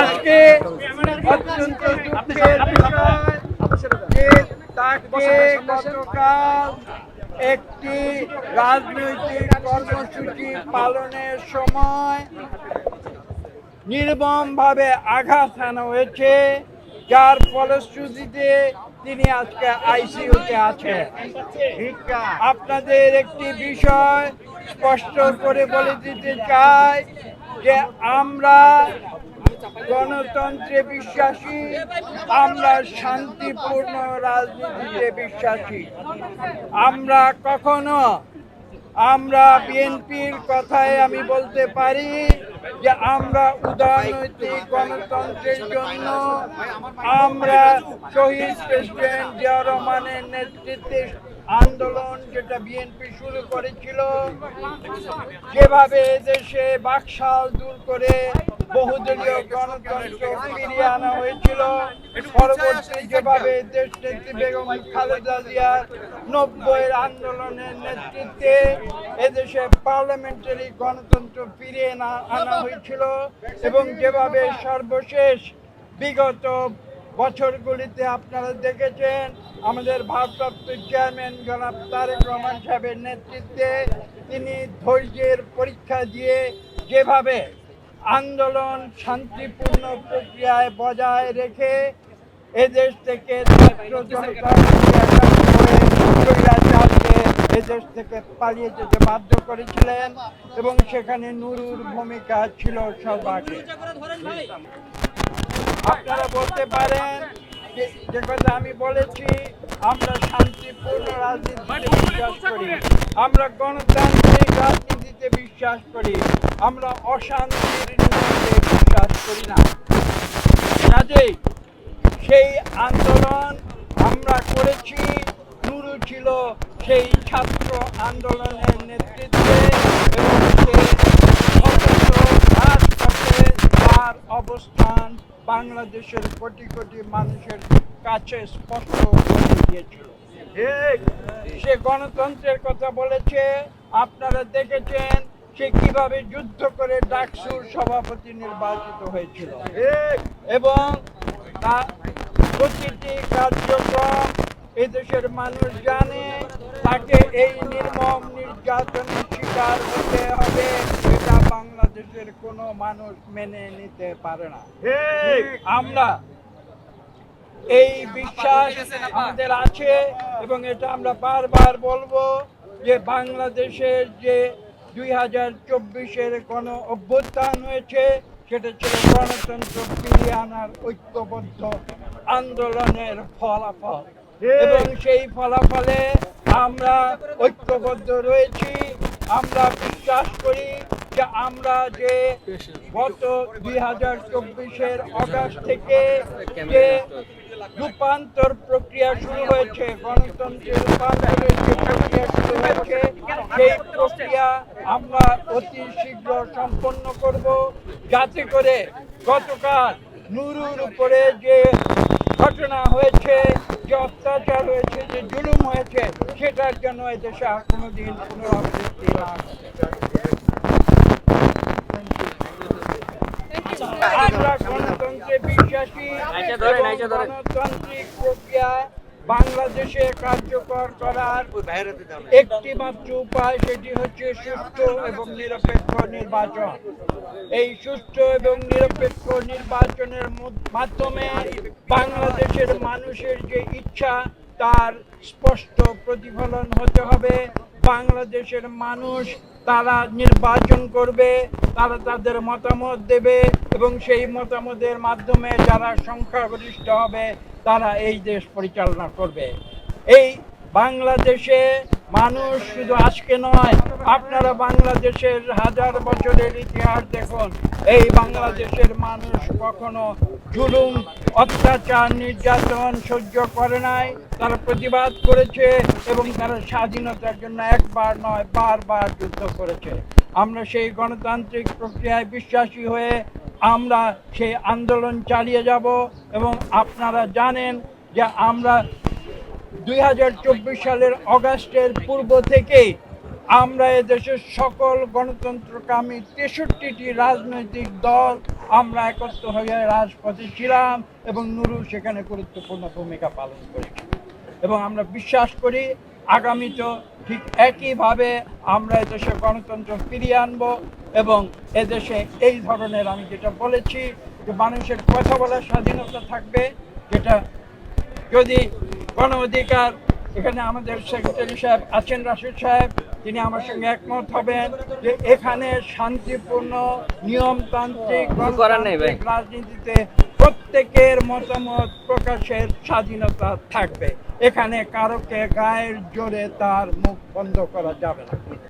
আজকে অত্যন্ত তাকে গতকাল একটি রাজনৈতিক কর্মসূচি পালনের সময় নির্মমভাবে আঘাত হানা হয়েছে, যার ফলশ্রুতিতে তিনি আজকে আইসিইউতে আছেন। আপনাদের একটি বিষয় স্পষ্ট করে বলে দিতে চাই যে আমরা গণতন্ত্রে বিশ্বাসী, আমরা শান্তিপূর্ণ রাজনীতিতে বিশ্বাসী। আমরা কখনো, আমরা বিএনপির কথায় আমি বলতে পারি যে আমরা উদারনৈতিক গণতন্ত্রের জন্য আমরা শহীদ প্রেসিডেন্ট জিয়া রহমানের নেতৃত্বে আন্দোলন যেটা বিএনপি শুরু করেছিল, যেভাবে দেশে বাকশাল দূর করে গণতন্ত্র ফিরিয়ে আনা পরবর্তী যেভাবে বেগম খালেদা জিয়ার নব্বইয়ের আন্দোলনের নেতৃত্বে এদেশে পার্লামেন্টারি গণতন্ত্র ফিরিয়ে আনা হয়েছিল এবং যেভাবে সর্বশেষ বিগত বছরগুলিতে আপনারা দেখেছেন, আমাদের ভারপ্রাপ্ত চেয়ারম্যান জনাব তারেক রহমান সাহেবের নেতৃত্বে তিনি ধৈর্যের পরীক্ষা দিয়ে যেভাবে আন্দোলন শান্তিপূর্ণ প্রক্রিয়ায় বজায় রেখে এদেশ থেকে এদেশ থেকে পালিয়ে যেতে বাধ্য করেছিলেন এবং সেখানে নুরুর ভূমিকা ছিল সর্বাগ্রে আপনারা বলতে পারেন যে- কথা আমি বলেছি, আমরা শান্তিপূর্ণ করি। আমরা গণতান্ত্রিক রাজনীতিতে বিশ্বাস করি, আমরা অশান্তির নীতিতে বিশ্বাস করি না। কাজেই সেই আন্দোলন আমরা করেছি, নুরু ছিল সেই ছাত্র আন্দোলনের নেতৃত্বে এবং তার অবস্থান বাংলাদেশের কোটি কোটি মানুষের কাছে স্পষ্ট করে দিয়েছিল। সে গণতন্ত্রের কথা বলেছে আপনারা দেখেছেন সে কীভাবে যুদ্ধ করে ডাকসুর সভাপতি নির্বাচিত হয়েছিল। এবং প্রতিটি কার্যক্রম এদেশের মানুষ জানে তাকে এই নির্মম নির্যাতনের শিকার হতে হবে এটা বাংলাদেশের কোনো মানুষ মেনে নিতে পারে না। আমরা এই বিশ্বাস আমাদের আছে এবং এটা আমরা বারবার বলব যে বাংলাদেশের যে দুই হাজার চব্বিশের গণ অভ্যুত্থান হয়েছে সেটা ছিল গণতন্ত্র ফিরিয়ে আনার ঐক্যবদ্ধ আন্দোলনের ফলাফল। এবং সেই ফলাফলে আমরা ঐক্যবদ্ধ রয়েছি আমরা বিশ্বাস করি যে আমরা যে গত দুই হাজার চব্বিশের অগাস্ট থেকে যে রূপান্তর প্রক্রিয়া শুরু হয়েছে, গণতন্ত্রের রূপান্তরের যে প্রক্রিয়া শুরু হয়েছে, সেই প্রক্রিয়া আমরা অতি শীঘ্র সম্পন্ন করব। যাতে করে গতকাল নুরুর উপরে যে ঘটনা হয়েছে, যে অত্যাচার হয়েছে, যে জুলুম হয়েছে, সেটার জন্য এদেশে আর কোনোদিন পুনরাবৃত্তি না বাংলাদেশে কার্যকর করার একটি মাত্র উপায় সেটি হচ্ছে সুষ্ঠু এবং নিরপেক্ষ নির্বাচন এই সুষ্ঠু এবং নিরপেক্ষ নির্বাচনের মাধ্যমে বাংলাদেশের মানুষের যে ইচ্ছা, তার স্পষ্ট প্রতিফলন হতে হবে। বাংলাদেশের মানুষ তারা নির্বাচন করবে, তারা তাদের মতামত দেবে এবং সেই মতামতের মাধ্যমে যারা সংখ্যাগরিষ্ঠ হবে, তারা এই দেশ পরিচালনা করবে। এই বাংলাদেশে মানুষ শুধু আজকে নয়, আপনারা বাংলাদেশের হাজার বছরের ইতিহাস দেখুন। এই বাংলাদেশের মানুষ কখনো জুলুম, অত্যাচার, নির্যাতন সহ্য করে নাই। তারা প্রতিবাদ করেছে এবং তারা স্বাধীনতার জন্য একবার নয়, বারবার যুদ্ধ করেছে। আমরা সেই গণতান্ত্রিক প্রক্রিয়ায় বিশ্বাসী হয়ে আমরা সেই আন্দোলন চালিয়ে যাব এবং আপনারা জানেন যে আমরা দুই হাজার চব্বিশ সালের অগাস্টের পূর্ব থেকেই আমরা এদেশের সকল গণতন্ত্রকামী তেষট্টিটি রাজনৈতিক দল আমরা একত্র হয়ে রাজপথে ছিলাম এবং নুরু সেখানে গুরুত্বপূর্ণ ভূমিকা পালন করেছে এবং আমরা বিশ্বাস করি আগামীতেও ঠিক একইভাবে আমরা এদেশে গণতন্ত্র ফিরিয়ে আনব এবং এদেশে এই ধরনের আমি যেটা বলেছি, যে মানুষের কথা বলার স্বাধীনতা থাকবে, যেটা যদি গণ অধিকার এখানে আমাদের সেক্রেটারি সাহেব আছেন রাশিদ সাহেব তিনি আমার সঙ্গে একমত হবেন যে এখানে শান্তিপূর্ণ নিয়মতান্ত্রিক রাজনীতিতে প্রত্যেকের মতামত প্রকাশের স্বাধীনতা থাকবে। এখানে কারোকে গায়ের জোরে তার মুখ বন্ধ করা যাবে না।